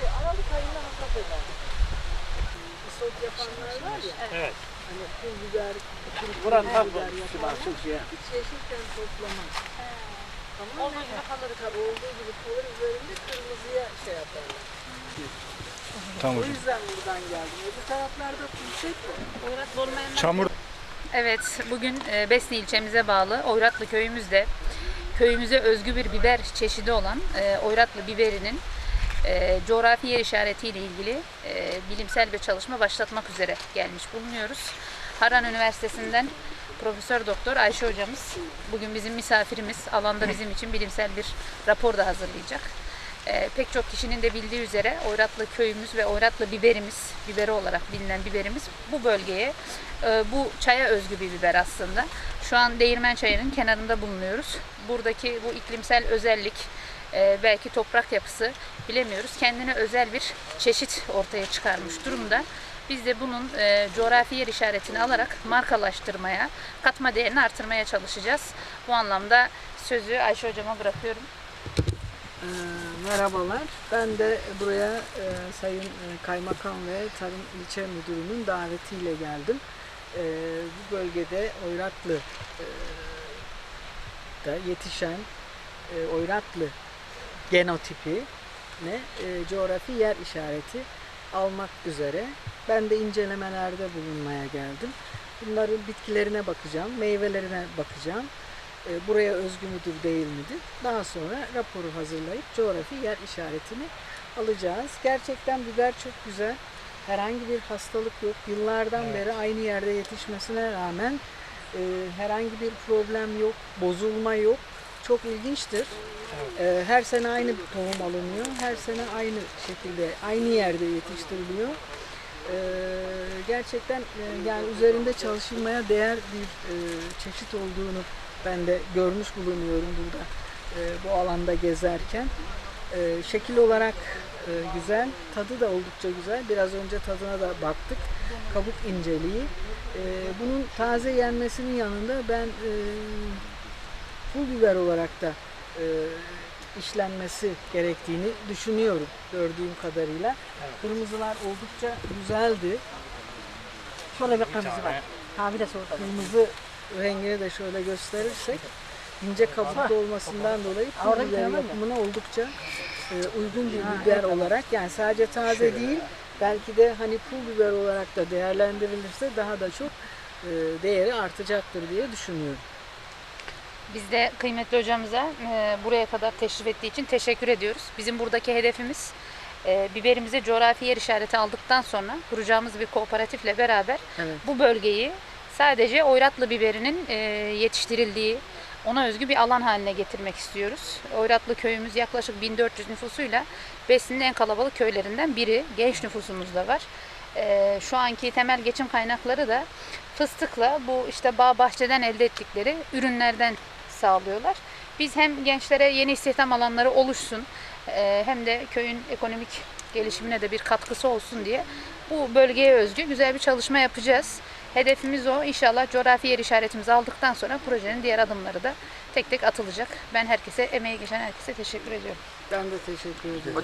şey, Aralık ayında hasat eder. Isot yapanlar var ya. Evet. Hani pul biber, pul tam hiç yeşilken toplamaz. Ama olduğu gibi kalır tabii. Olduğu gibi kalır üzerinde kırmızıya şey yaparlar. Tamam O hocam. yüzden buradan geldim. Öbür taraflarda yüksek mi? Çamur Evet, bugün e, Besni ilçemize bağlı Oyratlı köyümüzde köyümüze özgü bir biber çeşidi olan e, Oyratlı biberinin e, coğrafi yer işaretiyle ilgili bilimsel bir çalışma başlatmak üzere gelmiş bulunuyoruz. Haran Üniversitesi'nden Profesör Doktor Ayşe hocamız bugün bizim misafirimiz. Alanda bizim için bilimsel bir rapor da hazırlayacak. E, pek çok kişinin de bildiği üzere Oyratlı köyümüz ve Oyratlı biberimiz, biberi olarak bilinen biberimiz bu bölgeye e, bu çaya özgü bir biber aslında. Şu an Değirmen Çayı'nın kenarında bulunuyoruz. Buradaki bu iklimsel özellik, e, belki toprak yapısı bilemiyoruz. Kendine özel bir çeşit ortaya çıkarmış durumda. Biz de bunun e, coğrafi yer işaretini alarak markalaştırmaya, katma değerini artırmaya çalışacağız. Bu anlamda sözü Ayşe hocama bırakıyorum. Ee, merhabalar. Ben de buraya e, Sayın e, Kaymakam ve Tarım İlçe Müdürü'nün davetiyle geldim. E, bu bölgede Oyratlı e, da yetişen e, Oyratlı genotipi ne e, coğrafi yer işareti almak üzere ben de incelemelerde bulunmaya geldim. Bunların bitkilerine bakacağım, meyvelerine bakacağım. E, buraya özgü müdür değil midir? Daha sonra raporu hazırlayıp coğrafi yer işaretini alacağız. Gerçekten biber çok güzel. Herhangi bir hastalık yok. Yıllardan beri aynı yerde yetişmesine rağmen e, herhangi bir problem yok, bozulma yok. Çok ilginçtir. E, her sene aynı tohum alınıyor. Her sene aynı şekilde, aynı yerde yetiştiriliyor. E, gerçekten e, yani üzerinde çalışılmaya değer bir e, çeşit olduğunu ben de görmüş bulunuyorum burada e, bu alanda gezerken. E, şekil olarak e, güzel, tadı da oldukça güzel. Biraz önce tadına da baktık. Kabuk inceliği. E, bunun taze yenmesinin yanında ben e, pul biber olarak da e, işlenmesi gerektiğini düşünüyorum gördüğüm kadarıyla. Kırmızılar oldukça güzeldi. Şöyle bir kırmızı var. Abi de sor. Kırmızı rengini de şöyle gösterirsek ince kabuklu olmasından dolayı pul Orada biber bir tane var ya. yapımına oldukça e, uygun bir biber olarak yani sadece taze değil belki de hani pul biber olarak da değerlendirilirse daha da çok e, değeri artacaktır diye düşünüyorum. Biz de kıymetli hocamıza e, buraya kadar teşrif ettiği için teşekkür ediyoruz. Bizim buradaki hedefimiz e, biberimize coğrafi yer işareti aldıktan sonra kuracağımız bir kooperatifle beraber Evet. bu bölgeyi sadece oyratlı biberinin e, yetiştirildiği ona özgü bir alan haline getirmek istiyoruz. Oyratlı köyümüz yaklaşık 1400 nüfusuyla Besni'nin en kalabalık köylerinden biri. Genç nüfusumuz da var. E, şu anki temel geçim kaynakları da fıstıkla bu işte bağ bahçeden elde ettikleri ürünlerden sağlıyorlar. Biz hem gençlere yeni istihdam alanları oluşsun e, hem de köyün ekonomik gelişimine de bir katkısı olsun diye bu bölgeye özgü güzel bir çalışma yapacağız. Hedefimiz o. İnşallah coğrafi yer işaretimizi aldıktan sonra projenin diğer adımları da tek tek atılacak. Ben herkese, emeği geçen herkese teşekkür ediyorum. Ben de teşekkür ederim.